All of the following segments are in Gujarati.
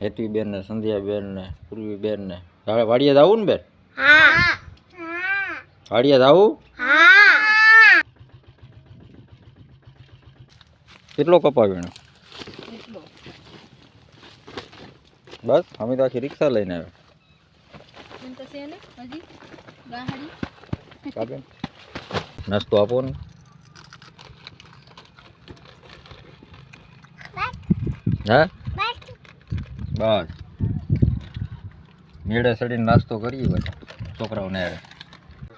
હેતવીબેન ને સંધ્યાબેન ને પૂર્વીબેન ને તારે વાડીએ જવું ને બેન? વાડીએ જવું કેટલો કપા વીણો બસ અમે તો આખી રિક્ષા લઈને આવ્યા. નાસ્તો આપો ને હા? બસ. મેળે ચડીને નાસ્તો કરીએ બધા છોકરાઓને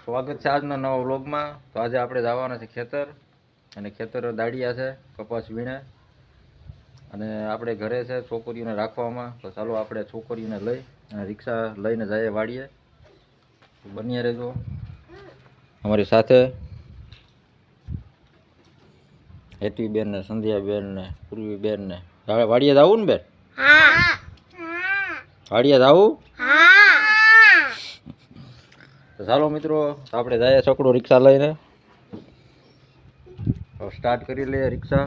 સ્વાગત છે આજના નવા વ્લોગમાં. તો આજે આપણે જવાના છે ખેતર અને ખેતર દાડિયા છે કપાસ વીણે. અને આપણે ઘરે છે છોકરીઓને રાખવામાં. તો ચાલો આપણે છોકરીઓને લઈ અને રિક્ષા લઈને જઈએ વાડીએ. બન્યા રહેજો. અમારી સાથે હેતવીબેન ને સંધ્યાબેન ને પૂર્વીબેન ને વાડીએ જવું ને બેન? વાડીએ જાવું ચાલો મિત્રો આપણે જઈએ છોકરો રિક્ષા લઈને. સ્ટાર્ટ કરી લઈએ રિક્ષા.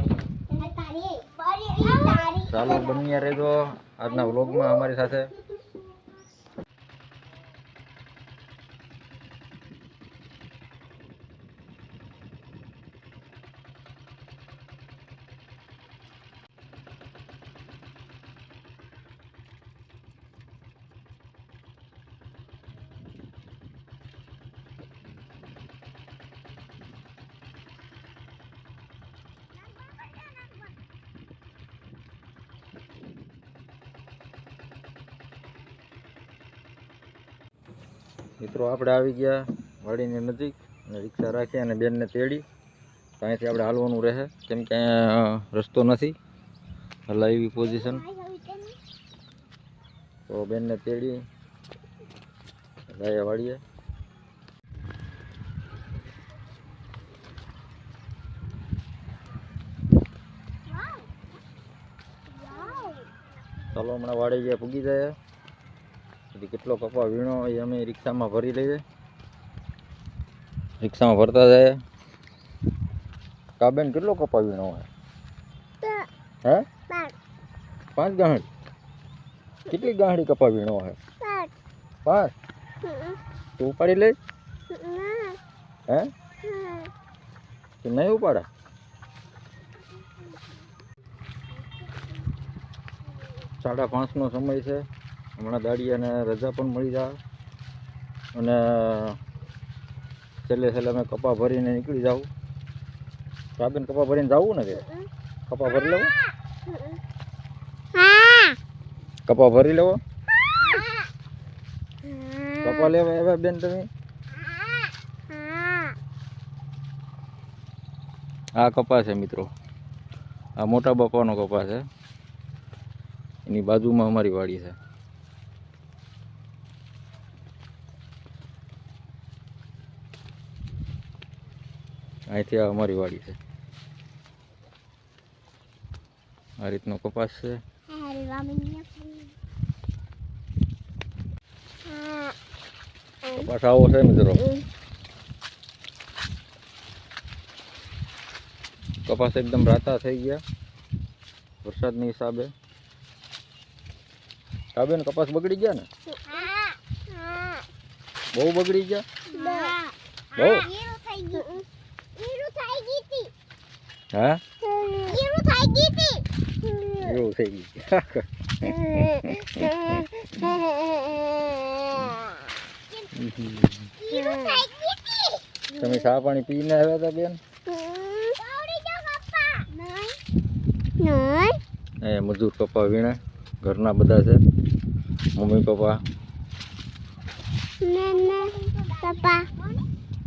ચાલો બન્યા રહેજો આજના વ્લોગમાં અમારી સાથે. મિત્રો, આપણે આવી ગયા વાડીની નજીક અને રિક્ષા રાખી અને બેનને તેડી તો અહીંથી આપણે હાલવાનું રહે. કેમ કે અહીંયા રસ્તો નથી. હલા એવી પોઝિશન. તો બેનને તેડી ગયા વાડીએ. ચાલો, હમણાં વાડી ગયા પૂગી જાય. પછી કેટલો કપા વીણો એ અમે રિક્ષામાં ભરી લઈએ. રિક્ષામાં ભરતા જાય. કાબેન કેટલો કપા વીણો હોય? હે? પાંચ ગાંઠ. કેટલી ગાંઠી કપા વીણો હોય? પાંચ તું ઉપાડી લે હે. તું નહીં ઉપાડે? સાડા પાંચનો સમય છે. હમણાં દાડિયાને રજા પણ મળી જાય અને છેલ્લે છેલ્લે અમે કપા ભરીને નીકળી જાવ સાબેન કપા ભરીને જવું ને કે? કપા ભરી લેવો? કપા ભરી લેવો? કપા લેવા આવ્યા બેન તમે? આ કપા છે મિત્રો. આ મોટા બાપાનો કપા છે. એની બાજુમાં અમારી વાડી છે. અહીંથી આ અમારી વાડી છે. આ રીતનો કપાસ છે. કપાસ આવો છે મિત્રો. કપાસ એકદમ રાતા થઈ ગયા. વરસાદની હિસાબે. કાબેન કપાસ બગડી ગયા ને? બહુ બગડી ગયા? બહુ? હા એવું થઈ ગઈ તમે ચા પાણી પીને આવ્યા હતા બેન એ મજૂર પપ્પા વીણે ઘરના બધા છે મમ્મી પપ્પા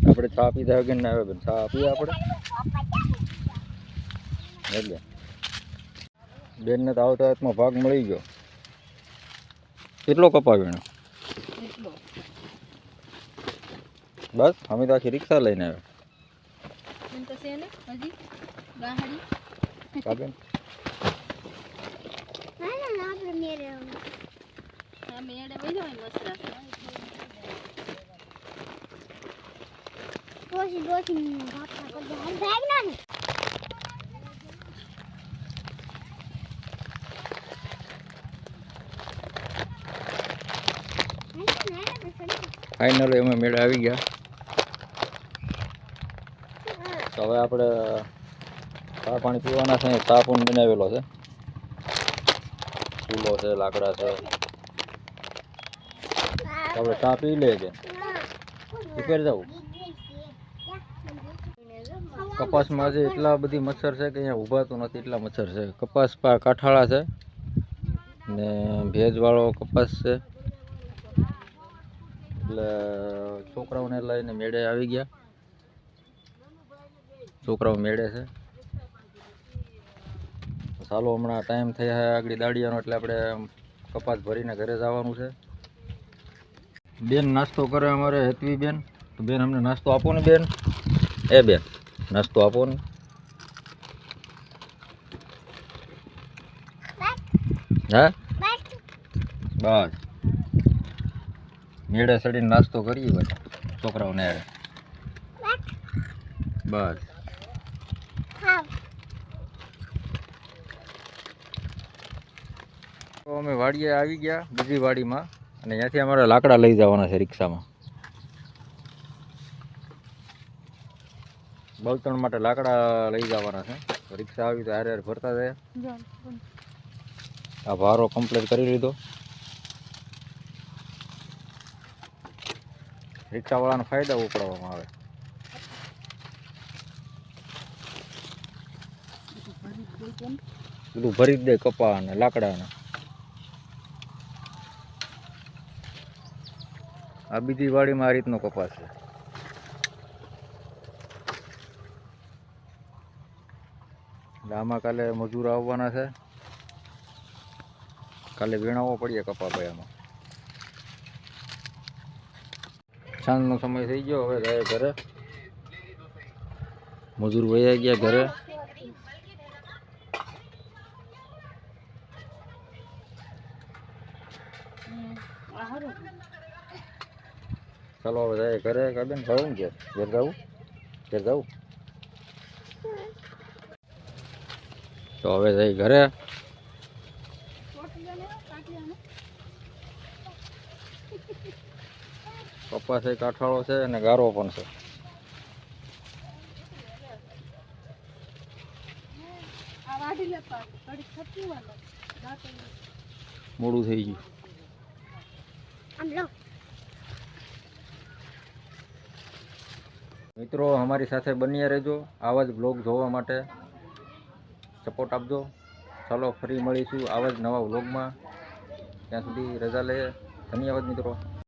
આપણે ચા પીધા વગર ના આવે બેન ચા આપીએ આપણે એટલે. બેનને તો આવતા હાથમાં ભાગ મળી ગયો. કેટલો કપાવ્યો બસ અમે તો આખી રિક્ષા લઈને આવ્યો. એમ તો ભાગ ને હજી ગાહડી કાબેન આ મેળે વહી જાય મસરા ફાઇનલી અમે મેળા આવી ગયા. તો હવે આપણે ચા પાણી પીવાના છે ચા પણ બનાવેલો છે. ફૂલો છે, લાકડા છે. આપણે ચા પી લે કે? ઉપર જવું કપાસમાં આજે એટલા બધી મચ્છર છે કે અહીંયા ઊભાતું નથી, એટલા મચ્છર છે. કપાસ કાઠાળા છે ને ભેજવાળો કપાસ છે. એટલે છોકરાઓને લઈને મેળે આવી ગયા. છોકરાઓ મેળે છે. ચાલો હમણાં ટાઈમ થઈ છે આગળ દાડિયાનો એટલે આપણે કપાસ ભરીને ઘરે જવાનું છે. બેન નાસ્તો કરે અમારે હેતવી બેન. તો બેન અમને નાસ્તો આપો ને બેન. એ બેન નાસ્તો આપો ને. હા? બસ. મેળે ચડીને નાસ્તો કરીએ હોય છોકરાઓને હારે. બસ. તો અમે વાડીએ આવી ગયા બીજી વાડીમાં અને ત્યાંથી અમારે લાકડા લઈ જવાના છે રિક્ષામાં. બળતણ માટે લાકડા લઈ જવાના છે. રિક્ષા આવી તો હારે હારે ભરતા જાય. આ ભારો કમ્પ્લીટ કરી લીધો. રિક્ષાવાળાને ફાયદા ઉપાડવામાં આવે. બધું ભરી જ દે કપા અને લાકડાને. આ બીજી વાડીમાં આ રીતનો કપાસ છે. આમાં કાલે મજૂર આવવાના છે. કાલે વીણાવો પડીએ કપા ભાઈ આમાં. સાંજનો સમય થઈ ગયો, હવે જાય ઘરે. મજૂર વયા ગયા ઘરે. ચાલો હવે જાય ઘરે. કાબેન, ભાવું છે? ઘેર જવું? ઘેર જવું? તો હવે જાય ઘરે. કપાસ એ કાઠાળો છે અને ગારો પણ છે. મોડું થઈ ગયું. મિત્રો, અમારી સાથે બન્યા રહેજો. આવા જ બ્લોગ જોવા માટે સપોર્ટ આપજો. ચાલો ફરી મળીશું આવા જ નવા વ્લોગમાં ત્યાં સુધી રજા લઈએ ધન્યવાદ મિત્રો.